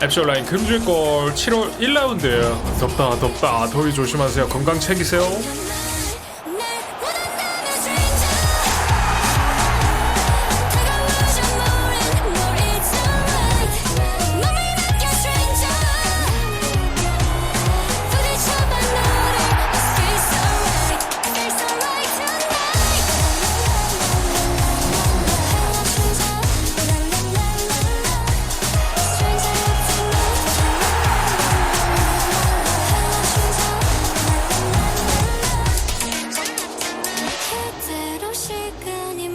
앱쇼 라인 금줄골 7월 1라운드 덥다 덥다. 더위 조심하세요. 건강 챙기세요 때때로 시간이